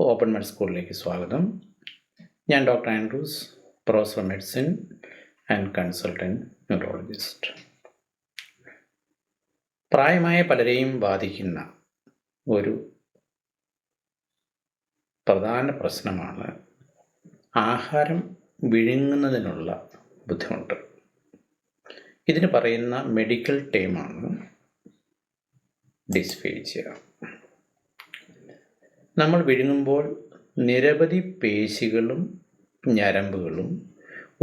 Open മെഡ് സ്കൂളിലേക്ക് സ്വാഗതം. ഞാൻ doctor Andrews professor medicine and consultant neurologist. പ്രായമായ പലരെയും ബാധിക്കുന്ന ഒരു പ്രധാന പ്രശ്നമാണ് ആഹാരം വിഴുങ്ങുന്നതിനുള്ള ബുദ്ധിമുട്ട്. ഇതിന് പറയുന്ന മെഡിക്കൽ ടേമാണ് ഡിസ്ഫേജിയ. നമ്മൾ വിഴുങ്ങുമ്പോൾ നിരവധി പേശികളും ഞരമ്പുകളും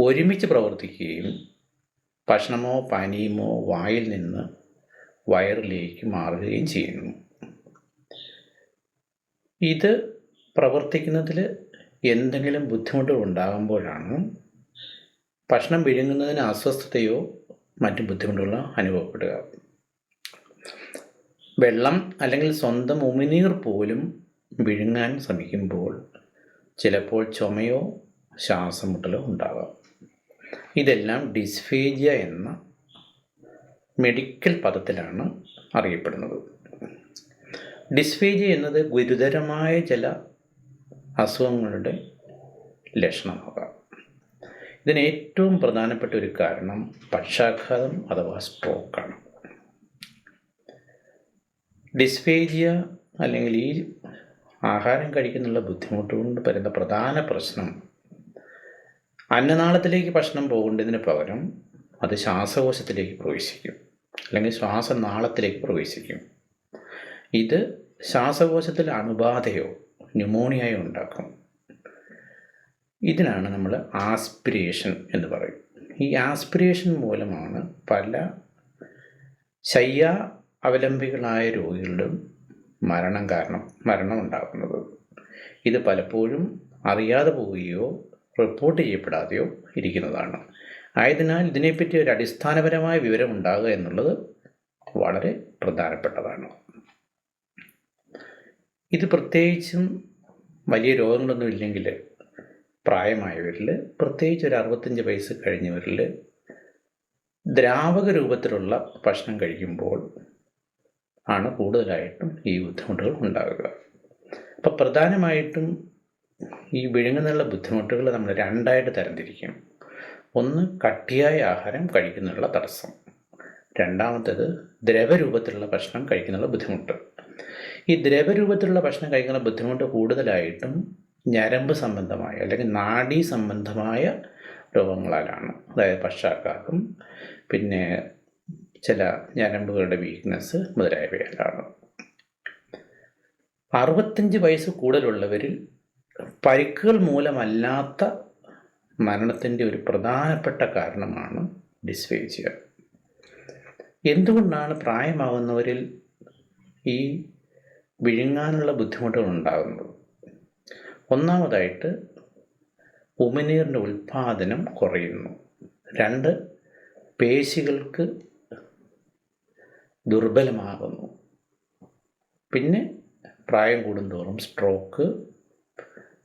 ഒരുമിച്ച് പ്രവർത്തിക്കുകയും ഭക്ഷണമോ പാനീയമോ വായിൽ നിന്ന് വയറിലേക്ക് മാറുകയും ചെയ്യുന്നു. ഇത് പ്രവർത്തിക്കുന്നതിൽ എന്തെങ്കിലും ബുദ്ധിമുട്ടുകൾ ഉണ്ടാകുമ്പോഴാണ് ഭക്ഷണം വിഴുങ്ങുന്നതിന് അസ്വസ്ഥതയോ മറ്റു ബുദ്ധിമുട്ടുകളോ അനുഭവപ്പെടുക. വെള്ളം അല്ലെങ്കിൽ സ്വന്തം ഉമിനീർ പോലും വിഴുങ്ങാൻ ശ്രമിക്കുമ്പോൾ ചിലപ്പോൾ ചുമയോ ശ്വാസം മുട്ടലോ ഉണ്ടാകാം. ഇതെല്ലാം ഡിസ്ഫേജിയ എന്ന മെഡിക്കൽ പദത്തിലാണ് അറിയപ്പെടുന്നത്. ഡിസ്ഫേജിയ എന്നത് ഗുരുതരമായ ചില അസുഖങ്ങളുടെ ലക്ഷണമാകാം. ഇതിന് ഏറ്റവും പ്രധാനപ്പെട്ട ഒരു കാരണം പക്ഷാഘാതം അഥവാ സ്ട്രോക്കാണ് ഡിസ്ഫേജിയ അല്ലെങ്കിൽ ഈ ആഹാരം കഴിക്കുന്നുള്ള ബുദ്ധിമുട്ട് കൊണ്ട് വരുന്ന പ്രധാന പ്രശ്നം അന്നനാളത്തിലേക്ക് ഭക്ഷണം പോകേണ്ടതിന് പകരം അത് ശ്വാസകോശത്തിലേക്ക് പ്രവേശിക്കും. അല്ലെങ്കിൽ ശ്വാസനാളത്തിലേക്ക് പ്രവേശിക്കും. ഇത് ശ്വാസകോശത്തിൽ അണുബാധയോ ന്യൂമോണിയയോ ഉണ്ടാക്കും. ഇതിനാണ് നമ്മൾ ആസ്പിരേഷൻ എന്ന് പറയും. ഈ ആസ്പിരേഷൻ മൂലമാണ് പല ശയ്യ അവലംബികളായ രോഗികളിലും മരണം കാരണം മരണം ഉണ്ടാകുന്നത്. ഇത് പലപ്പോഴും അറിയാതെ പോവുകയോ റിപ്പോർട്ട് ചെയ്യപ്പെടാതെയോ ഇരിക്കുന്നതാണ്. ആയതിനാൽ ഇതിനെപ്പറ്റി ഒരു അടിസ്ഥാനപരമായ വിവരം ഉണ്ടാകുക എന്നുള്ളത് വളരെ പ്രധാനപ്പെട്ടതാണ്. ഇത് പ്രത്യേകിച്ചും വലിയ രോഗങ്ങളൊന്നും ഇല്ലെങ്കിൽ പ്രായമായവരിൽ പ്രത്യേകിച്ച് ഒരു അറുപത്തഞ്ച് വയസ്സ് കഴിഞ്ഞവരിൽ ദ്രാവക രൂപത്തിലുള്ള ഭക്ഷണം കഴിക്കുമ്പോൾ ആണ് കൂടുതലായിട്ടും ഈ ബുദ്ധിമുട്ടുകൾ ഉണ്ടാകുക. അപ്പോൾ പ്രധാനമായിട്ടും ഈ വിഴുങ്ങുന്നുള്ള ബുദ്ധിമുട്ടുകൾ നമ്മൾ രണ്ടായിട്ട് തരംതിരിക്കും. ഒന്ന് കട്ടിയായ ആഹാരം കഴിക്കുന്നുള്ള തടസ്സം. രണ്ടാമത്തേത് ദ്രവരൂപത്തിലുള്ള ഭക്ഷണം കഴിക്കുന്നുള്ള ബുദ്ധിമുട്ട്. ഈ ദ്രവരൂപത്തിലുള്ള ഭക്ഷണം കഴിക്കുന്ന ബുദ്ധിമുട്ട് കൂടുതലായിട്ടും ഞരമ്പ് സംബന്ധമായ അല്ലെങ്കിൽ നാഡീ സംബന്ധമായ രോഗങ്ങളാലാണ്. അതായത് പക്ഷാഘാതം പിന്നെ ചില ഞരമ്പുകളുടെ വീക്ക്നെസ് മുതലായവയാലാണ് അറുപത്തഞ്ച് വയസ്സ് കൂടുതലുള്ളവരിൽ പരിക്കുകൾ മൂലമല്ലാത്ത മരണത്തിന്റെ ഒരു പ്രധാനപ്പെട്ട കാരണമാണ് ഡിസ്ഫേജിയ എന്തുകൊണ്ടാണ് പ്രായമാകുന്നവരിൽ ഈ വിഴുങ്ങാനുള്ള ബുദ്ധിമുട്ടുകൾ ഉണ്ടാകുന്നത്? ഒന്നാമതായിട്ട് ഉമിനീറിന്റെ ഉൽപ്പാദനം കുറയുന്നു. രണ്ട് പേശികൾക്ക് ദുർബലമാകുന്നു. പിന്നെ പ്രായം കൂടുന്തോറും സ്ട്രോക്ക്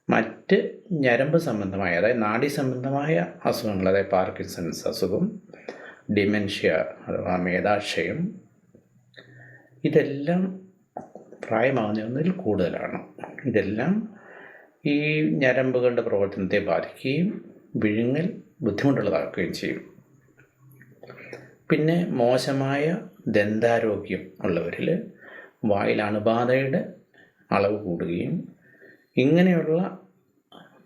മറ്റ് ഞരമ്പ് സംബന്ധമായ അതായത് നാഡി സംബന്ധമായ അസുഖങ്ങൾ അതായത് പാർക്കിൻസൺസ് അസുഖം ഡിമെൻഷ്യ അഥവാ മേധാക്ഷയം ഇതെല്ലാം പ്രായമാകുന്നതിൽ കൂടുതലാണ്. ഇതെല്ലാം ഈ ഞരമ്പുകളുടെ പ്രവർത്തനത്തെ ബാധിക്കുകയും വിഴുങ്ങൽ ബുദ്ധിമുട്ടുള്ളതാക്കുകയും ചെയ്യും. പിന്നെ മോശമായ ദന്താരോഗ്യം ഉള്ളവരിൽ വായിൽ അണുബാധയുടെ അളവ് കൂടുകയും ഇങ്ങനെയുള്ള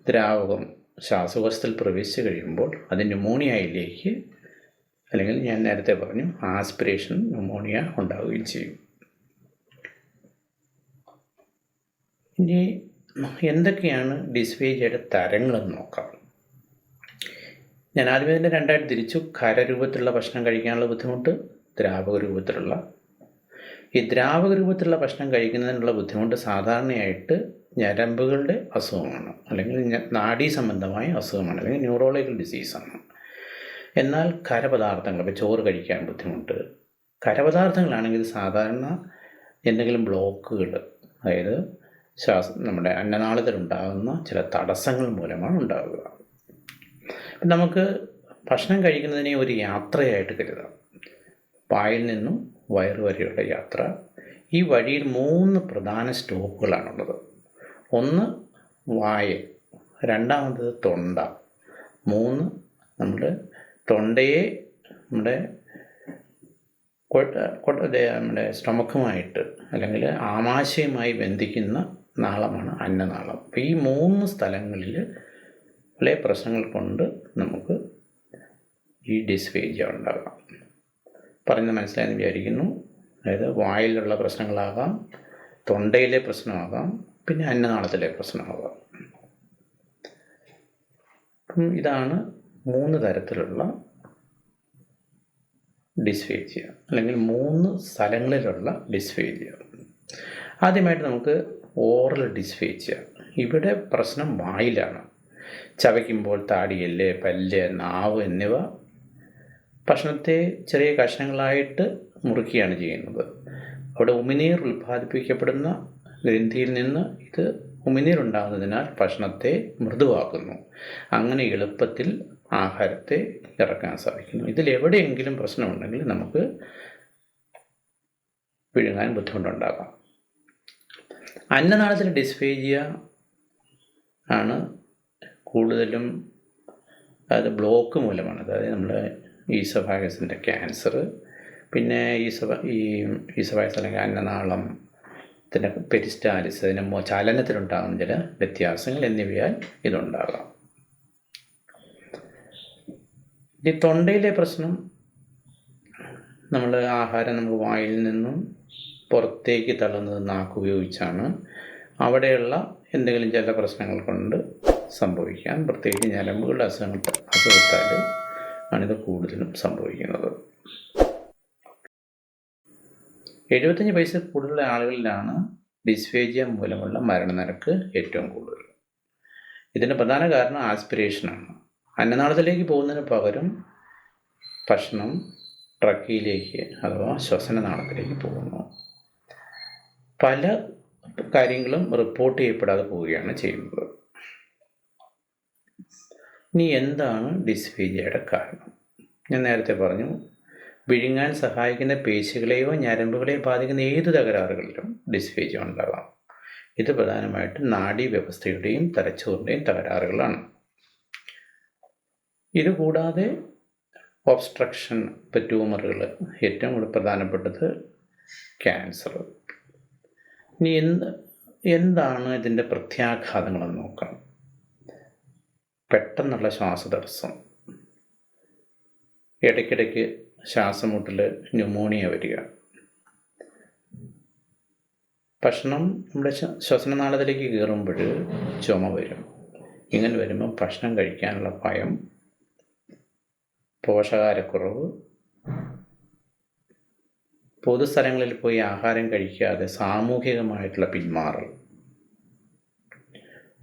ദ്രാവകം ശ്വാസകോശത്തിൽ പ്രവേശിച്ച് കഴിയുമ്പോൾ അത് ന്യൂമോണിയയിലേക്ക് അല്ലെങ്കിൽ ഞാൻ നേരത്തെ പറഞ്ഞു ആസ്പിറേഷൻ ന്യൂമോണിയ ഉണ്ടാവുകയും ചെയ്യും. ഇനി എന്തൊക്കെയാണ് ഡിസ്ഫേജിയയുടെ തരങ്ങളെന്ന് നോക്കാം. ഞാൻ ആദ്യമേ തന്നെ രണ്ടായിട്ട് തിരിച്ചു ഖരരൂപത്തിലുള്ള ഭക്ഷണം കഴിക്കാനുള്ള ബുദ്ധിമുട്ട് ദ്രാവക രൂപത്തിലുള്ള. ഈ ദ്രാവക രൂപത്തിലുള്ള ഭക്ഷണം കഴിക്കുന്നതിനുള്ള ബുദ്ധിമുട്ട് സാധാരണയായിട്ട് ഞരമ്പുകളുടെ അസുഖമാണ്. അല്ലെങ്കിൽ നാഡീ സംബന്ധമായ അസുഖമാണ്. അല്ലെങ്കിൽ ന്യൂറോളജിക്കൽ ഡിസീസാണ്. എന്നാൽ കരപദാർത്ഥങ്ങൾ ഇപ്പോൾ ചോറ് കഴിക്കാൻ ബുദ്ധിമുട്ട്. കരപദാർത്ഥങ്ങളാണെങ്കിൽ സാധാരണ എന്തെങ്കിലും ബ്ലോക്കുകൾ അതായത് ശ്വാസം നമ്മുടെ അന്നനാളത്തിലുണ്ടാകുന്ന ചില തടസ്സങ്ങൾ മൂലമാണ് ഉണ്ടാകുക നമുക്ക് ഭക്ഷണം കഴിക്കുന്നതിനെ ഒരു യാത്രയായിട്ട് കരുതാം. വായിൽ നിന്നും വയറ് വരെയുള്ള യാത്ര. ഈ വഴിയിൽ മൂന്ന് പ്രധാന സ്റ്റോപ്പുകളാണുള്ളത്. ഒന്ന് വായ. രണ്ടാമത് തൊണ്ട. മൂന്ന് നമ്മുടെ തൊണ്ടയെ നമ്മുടെ നമ്മുടെ സ്റ്റൊമക്കുമായിട്ട് അല്ലെങ്കിൽ ആമാശയമായി ബന്ധിക്കുന്ന നാളമാണ് അന്നനാളം. അപ്പോൾ ഈ മൂന്ന് സ്ഥലങ്ങളിൽ പല പ്രശ്നങ്ങൾ കൊണ്ട് നമുക്ക് ഈ ഡിസ്ഫേജ ഉണ്ടാകാം. പറഞ്ഞ് മനസ്സിലായെന്ന് വിചാരിക്കുന്നു. അതായത് വായിലുള്ള പ്രശ്നങ്ങളാകാം തൊണ്ടയിലെ പ്രശ്നമാകാം പിന്നെ അന്നനാളത്തിലെ പ്രശ്നമാകാം. അപ്പം ഇതാണ് മൂന്ന് തരത്തിലുള്ള ഡിസ്ഫേജിയ അല്ലെങ്കിൽ മൂന്ന് സ്ഥലങ്ങളിലുള്ള ഡിസ്ഫേജിയ ആദ്യമായിട്ട് നമുക്ക് ഓറൽ ഡിസ്ഫേജിയ ഇവിടെ പ്രശ്നം വായിലാണ്. ചവയ്ക്കുമ്പോൾ താടിയെല്ല് പല്ല് നാവ് എന്നിവ. ഭക്ഷണത്തെ ചെറിയ കഷ്ണങ്ങളായിട്ട് മുറിക്കുകയാണ് ചെയ്യുന്നത്. അവിടെ ഉമിനീർ ഉൽപ്പാദിപ്പിക്കപ്പെടുന്ന ഗ്രന്ഥിയിൽ നിന്ന് ഇത് ഉമിനീർ ഉണ്ടാകുന്നതിനാൽ ഭക്ഷണത്തെ മൃദുവാക്കുന്നു. അങ്ങനെ എളുപ്പത്തിൽ ആഹാരത്തെ ഇറക്കാൻ സാധിക്കുന്നു. ഇതിൽ എവിടെയെങ്കിലും പ്രശ്നമുണ്ടെങ്കിൽ നമുക്ക് വിഴുങ്ങാൻ ബുദ്ധിമുട്ടുണ്ടാകാം. അന്നനാളത്തിൽ ഡിസ്ഫേജിയ ആണ് കൂടുതലും അത് ബ്ലോക്ക് മൂലമാണ്. അതായത് നമ്മൾ ഈസോഫാഗസിന്റെ ക്യാൻസർ പിന്നെ ഈസോ ഈ ഈസോഫാഗസ് അല്ലെങ്കിൽ അന്നനാളം ഇതിന്റെ പെരിസ്റ്റാലിസ് അതിന് മോ- ചലനത്തിലുണ്ടാകുന്ന ചില വ്യത്യാസങ്ങൾ എന്നിവയാൽ ഇതുണ്ടാകാം. ഈ തൊണ്ടയിലെ പ്രശ്നം നമ്മൾ ആഹാരം നമ്മൾ വായിൽ നിന്നും പുറത്തേക്ക് തള്ളുന്നത് നാക്ക് ഉപയോഗിച്ചാണ്. അവിടെയുള്ള എന്തെങ്കിലും ചില പ്രശ്നങ്ങൾ കൊണ്ട് സംഭവിക്കാം പ്രത്യേകിച്ച് ഞരമ്പുകളുടെ അസുഖങ്ങൾ അസുഖത്താൽ ആണിത് കൂടുതലും സംഭവിക്കുന്നത്. എഴുപത്തഞ്ച് വയസ്സിൽ കൂടുതലുള്ള ആളുകളിലാണ് ഡിസ്ഫേജിയ മൂലമുള്ള മരണനിരക്ക് ഏറ്റവും കൂടുതൽ. ഇതിന്റെ പ്രധാന കാരണം ആസ്പിരേഷനാണ് അന്നനാളത്തിലേക്ക് പോകുന്നതിന് പകരം ഭക്ഷണം ട്രക്കിയിലേക്ക് അഥവാ ശ്വസനനാളത്തിലേക്ക് പോകുന്നു. പല കാര്യങ്ങളും റിപ്പോർട്ട് ചെയ്യപ്പെടാതെ പോവുകയാണ് ചെയ്യുന്നത്. ഇനി എന്താണ് ഡിസ്ഫേജിയയുടെ കാരണം? ഞാൻ നേരത്തെ പറഞ്ഞു വിഴുങ്ങാൻ സഹായിക്കുന്ന പേശികളെയോ ഞരമ്പുകളെയോ ബാധിക്കുന്ന ഏത് തകരാറുകളിലും ഡിസ്ഫേജിയ ഉണ്ടാകാം. ഇത് പ്രധാനമായിട്ടും നാഡീവ്യവസ്ഥയുടെയും തലച്ചോറിന്റെയും തകരാറുകളാണ്. ഇതുകൂടാതെ ഒബ്സ്ട്രക്ഷൻ ഇപ്പം ട്യൂമറുകൾ ഏറ്റവും കൂടുതൽ പ്രധാനപ്പെട്ടത് ക്യാൻസർ ഇനി എന്ത് എന്താണ് ഇതിന്റെ പ്രത്യാഘാതങ്ങളെന്ന് നോക്കാം. പെട്ടെന്നുള്ള ശ്വാസതടസ്സം. ഇടയ്ക്കിടയ്ക്ക് ശ്വാസം മുട്ടിൽ ന്യൂമോണിയ വരിക. ഭക്ഷണം നമ്മുടെ ശ്വസന ശ്വസനനാളത്തിലേക്ക് കയറുമ്പോൾ ചുമ വരും. ഇങ്ങനെ വരുമ്പോൾ ഭക്ഷണം കഴിക്കാനുള്ള ഭയം പോഷകാരക്കുറവ് പൊതുസ്ഥലങ്ങളിൽ പോയി ആഹാരം കഴിക്കാതെ സാമൂഹികമായിട്ടുള്ള പിന്മാറൽ.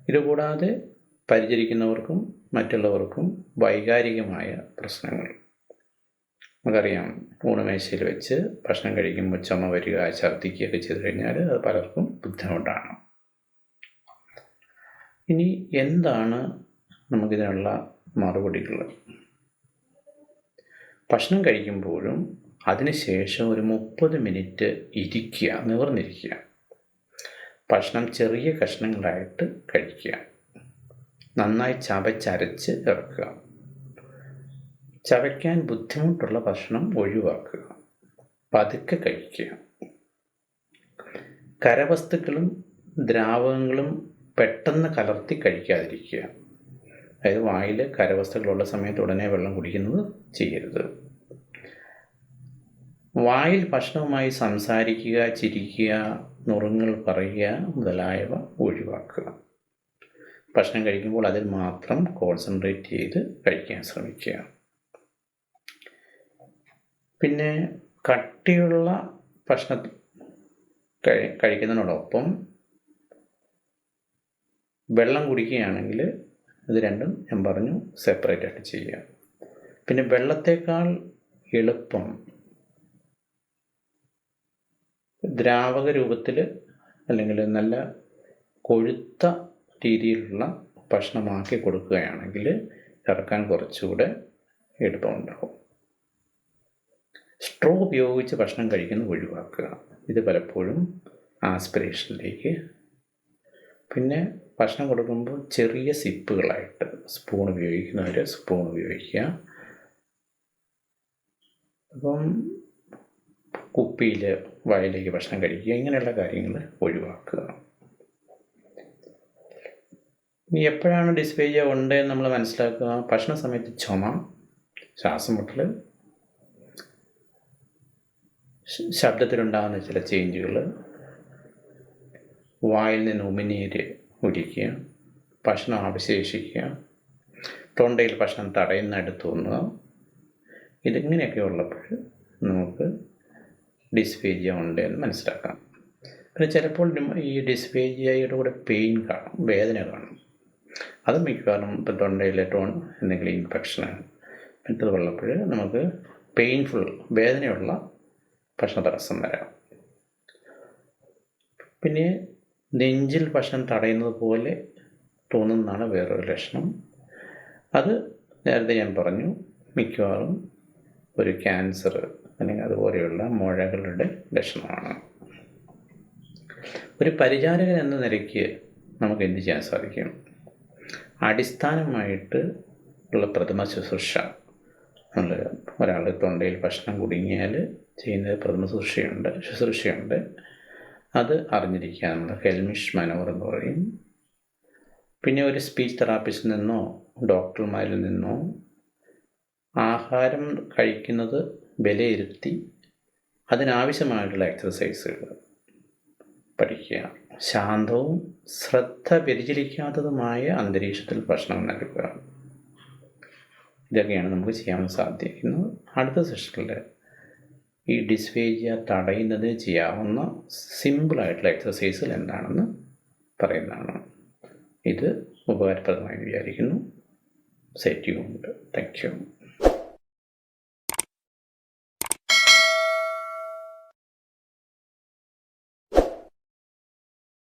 ഇതുകൂടാതെ പരിചരിക്കുന്നവർക്കും മറ്റുള്ളവർക്കും വൈകാരികമായ പ്രശ്നങ്ങൾ. നമുക്കറിയാം ഊണുമേശയിൽ വെച്ച് ഭക്ഷണം കഴിക്കുമ്പോൾ ചുമ വരിക ഛർദ്ദിക്കുകയൊക്കെ ചെയ്തു കഴിഞ്ഞാൽ അത് പലർക്കും ബുദ്ധിമുട്ടാണ്. ഇനി എന്താണ് നമുക്കിതിനുള്ള മറുപടികൾ? ഭക്ഷണം കഴിക്കുമ്പോഴും അതിനുശേഷം ഒരു മുപ്പത് മിനിറ്റ് ഇരിക്കുക നിവർന്നിരിക്കുക. ഭക്ഷണം ചെറിയ കഷ്ണങ്ങളായിട്ട് കഴിക്കുക. നന്നായി ചവച്ചരച്ച് ഇറക്കുക ചവയ്ക്കാൻ ബുദ്ധിമുട്ടുള്ള ഭക്ഷണം ഒഴിവാക്കുക. പതുക്കെ കഴിക്കുക. കരവസ്തുക്കളും ദ്രാവകങ്ങളും പെട്ടെന്ന് കലർത്തി കഴിക്കാതിരിക്കുക. അതായത് വായിൽ കരവസ്തുക്കളുള്ള സമയത്ത് ഉടനെ വെള്ളം കുടിക്കുന്നത് ചെയ്യരുത്. വായിൽ ഭക്ഷണവുമായി സംസാരിക്കുക ചിരിക്കുക നുറുങ്ങൾ പറയുക മുതലായവ ഒഴിവാക്കുക. ഭക്ഷണം കഴിക്കുമ്പോൾ അതിൽ മാത്രം കോൺസെൻട്രേറ്റ് ചെയ്ത് കഴിക്കാൻ ശ്രമിക്കുക. പിന്നെ കട്ടിയുള്ള ഭക്ഷണം കഴി കഴിക്കുന്നതിനോടൊപ്പം വെള്ളം കുടിക്കുകയാണെങ്കിൽ ഇത് രണ്ടും ഞാൻ പറഞ്ഞു സെപ്പറേറ്റ് ആയിട്ട് ചെയ്യുക. പിന്നെ വെള്ളത്തേക്കാൾ എളുപ്പം ദ്രാവക രൂപത്തിൽ അല്ലെങ്കിൽ നല്ല കൊഴുത്ത രീതിയിലുള്ള ഭക്ഷണമാക്കി കൊടുക്കുകയാണെങ്കിൽ ഇറക്കാൻ കുറച്ചുകൂടെ എളുപ്പമുണ്ടാകും. സ്ട്രോ ഉപയോഗിച്ച് ഭക്ഷണം കഴിക്കുന്നത് ഒഴിവാക്കുക. ഇത് പലപ്പോഴും ആസ്പിറേഷനിലേക്ക് പിന്നെ ഭക്ഷണം കൊടുക്കുമ്പോൾ ചെറിയ സിപ്പുകളായിട്ട് സ്പൂൺ ഉപയോഗിക്കുന്നവർ സ്പൂൺ ഉപയോഗിക്കുക. അപ്പം കുപ്പിയിൽ വായിലേക്ക് ഭക്ഷണം കഴിക്കുക. ഇങ്ങനെയുള്ള കാര്യങ്ങൾ ഒഴിവാക്കുക. ഇനി എപ്പോഴാണ് ഡിസ്പേജ് ഉണ്ടെന്ന് നമ്മൾ മനസ്സിലാക്കുക? ഭക്ഷണ സമയത്ത് ചുമ ശ്വാസം മുട്ടൽ ശബ്ദത്തിലുണ്ടാകുന്ന ചില ചേഞ്ചുകൾ വായിൽ നിന്ന് ഉമിനീര് ഒലിക്കുക ഭക്ഷണം അവശേഷിക്കുക തൊണ്ടയിൽ ഭക്ഷണം തടയുന്നിടത്ത് തോന്നുക ഇതിങ്ങനെയൊക്കെ ഉള്ളപ്പോൾ നമുക്ക് ഡിസ്പേജിയ ഉണ്ട് എന്ന് മനസ്സിലാക്കാം. പിന്നെ ചിലപ്പോൾ ഈ ഡിസ്പേജിയയുടെ കൂടെ പെയിൻ കാണും വേദന കാണും. അത് മിക്കവാറും ഇപ്പം തൊണ്ടയിലെ ടോൺ എന്തെങ്കിലും ഇൻഫെക്ഷനാണ് മറ്റത് ഉള്ളപ്പോൾ നമുക്ക് പെയിൻഫുൾ വേദനയുള്ള ഭക്ഷണ തടസ്സം വരാം. പിന്നെ നെഞ്ചിൽ ഭക്ഷണം തടയുന്നത് പോലെ തോന്നുന്നതാണ് വേറൊരു ലക്ഷണം. അത് നേരത്തെ ഞാൻ പറഞ്ഞു മിക്കവാറും ഒരു ക്യാൻസർ അല്ലെങ്കിൽ അതുപോലെയുള്ള മുഴകളുടെ ലക്ഷണമാണ്. ഒരു പരിചാരകൻ എന്ന നിലയ്ക്ക് നമുക്ക് എന്ത് ചെയ്യാൻ സാധിക്കും? അടിസ്ഥാനമായിട്ട് ഉള്ള പ്രഥമ ശുശ്രൂഷ. നമ്മൾ ഒരാൾ തൊണ്ടയിൽ ഭക്ഷണം കുടുങ്ങിയാൽ ചെയ്യുന്നത് പ്രഥമ ശുശ്രൂഷയുണ്ട് ശുശ്രൂഷയുണ്ട്. അത് അറിഞ്ഞിരിക്കുക. നമ്മൾ ഹെൽമിഷ് മനോർ എന്ന് പറയും. പിന്നെ ഒരു സ്പീച്ച് തെറാപ്പിസ്റ്റിൽ നിന്നോ ഡോക്ടർമാരിൽ നിന്നോ ആഹാരം കഴിക്കുന്നത് വിലയിരുത്തി അതിനാവശ്യമായിട്ടുള്ള എക്സസൈസുകൾ പഠിക്കുക. ശാന്തവും ശ്രദ്ധ വ്യതിചലിക്കാത്തതുമായ അന്തരീക്ഷത്തിൽ ഭക്ഷണം നൽകുക. ഇതൊക്കെയാണ് നമുക്ക് ചെയ്യാൻ സാധിക്കുന്നത്. അടുത്ത സെഷനിൽ ഈ ഡിസ്ഫേജിയ തടയുന്നതിന് ചെയ്യാവുന്ന സിമ്പിളായിട്ടുള്ള എക്സസൈസുകൾ എന്താണെന്ന് പറയുന്നതാണ്. ഇത് ഉപകാരപ്രദമായി വിചാരിക്കുന്നു. സെറ്റ് ഉണ്ട് താങ്ക് യു